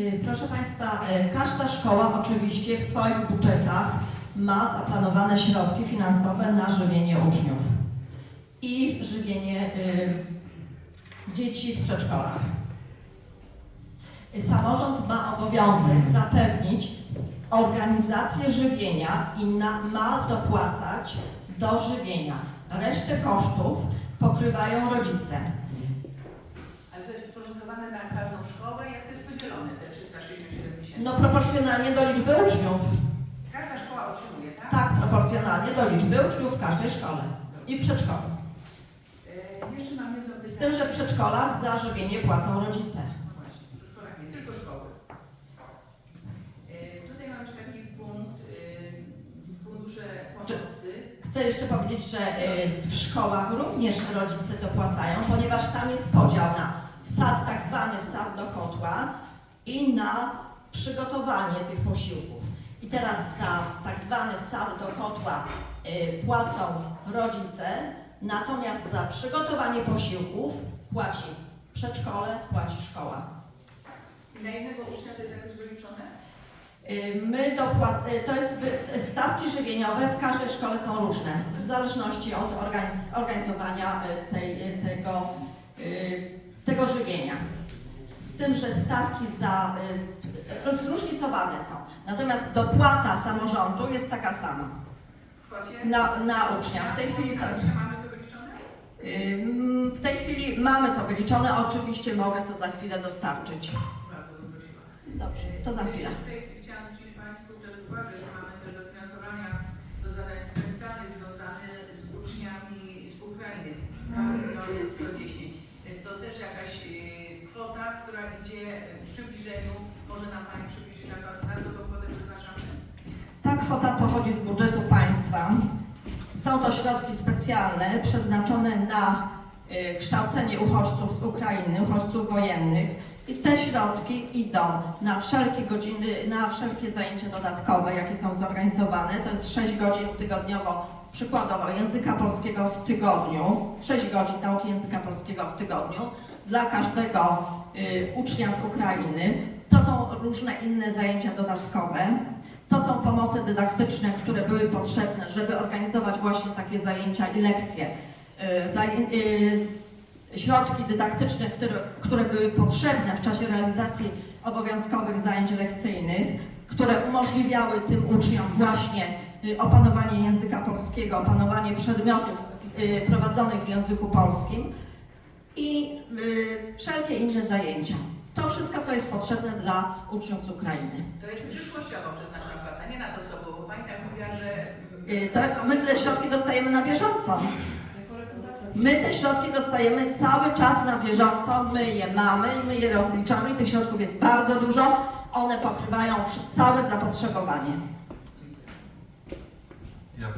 Y, Proszę Państwa, y, każda szkoła oczywiście w swoich budżetach ma zaplanowane środki finansowe na żywienie uczniów i żywienie y, dzieci w przedszkolach. Samorząd ma obowiązek zapewnić organizację żywienia i na, ma dopłacać do żywienia. Resztę kosztów pokrywają rodzice. Sporządkowane na każdą szkołę, jak to jest podzielone, te 367 tysięcy? No proporcjonalnie do liczby uczniów. Każda szkoła otrzymuje, tak? Tak, proporcjonalnie do liczby uczniów w każdej szkole i w przedszkolu. E, jeszcze mam jedno pytanie. Z tym, że w przedszkolach za żywienie płacą rodzice. No właśnie, w przedszkolach nie tylko szkoły. E, tutaj mam jeszcze taki punkt, e, fundusze pomocy. Chcę jeszcze powiedzieć, że w szkołach również rodzice dopłacają, ponieważ tam jest podział na wsad, tak zwany wsad do kotła i na przygotowanie tych posiłków. I teraz za tak zwany wsad do kotła y, płacą rodzice, natomiast za przygotowanie posiłków płaci przedszkole, płaci szkoła. I na jednego ucznia to jest jakoś wyliczone? Y, My dopłat, y, to jest stawki żywieniowe w każdej szkole są różne, w zależności od organiz, organizowania y, tej, y, tego, y, tego żywienia. Z tym, że stawki za y, y, zróżnicowane są. Natomiast dopłata samorządu jest taka sama na, na ucznia. W tej chwili tak. Mamy W tej chwili mamy to wyliczone, oczywiście mogę to za chwilę dostarczyć. Dobrze, to za chwilę. Chciałam zwrócić Państwu też uwagę, że mamy też dofinansowania do zadań specjalnych związanych z uczniami z Ukrainy. 2 miliony 110. To też jakaś e, która idzie w przybliżeniu. Może nam Pani przybliżyć na, na co tą kwotę przeznaczamy? Ta kwota pochodzi z budżetu państwa. Są to środki specjalne przeznaczone na y, kształcenie uchodźców z Ukrainy, uchodźców wojennych. I te środki idą na wszelkie godziny, na wszelkie zajęcia dodatkowe, jakie są zorganizowane. To jest 6 godzin tygodniowo, przykładowo języka polskiego w tygodniu, 6 godzin nauki języka polskiego w tygodniu dla każdego ucznia z Ukrainy. To są różne inne zajęcia dodatkowe. To są pomoce dydaktyczne, które były potrzebne, żeby organizować właśnie takie zajęcia i lekcje. Y, y, Środki dydaktyczne, które, które były potrzebne w czasie realizacji obowiązkowych zajęć lekcyjnych, które umożliwiały tym uczniom właśnie y, opanowanie języka polskiego, opanowanie przedmiotów y, prowadzonych w języku polskim wszelkie inne zajęcia. To wszystko, co jest potrzebne dla uczniów z Ukrainy. To jest przyszłościowo przeznaczona kwota, nie na to co było, bo Pani tak mówiła, że... Y, To my te środki dostajemy na bieżąco. My te środki dostajemy cały czas na bieżąco, my je mamy i my je rozliczamy i tych środków jest bardzo dużo. One pokrywają całe zapotrzebowanie. Ja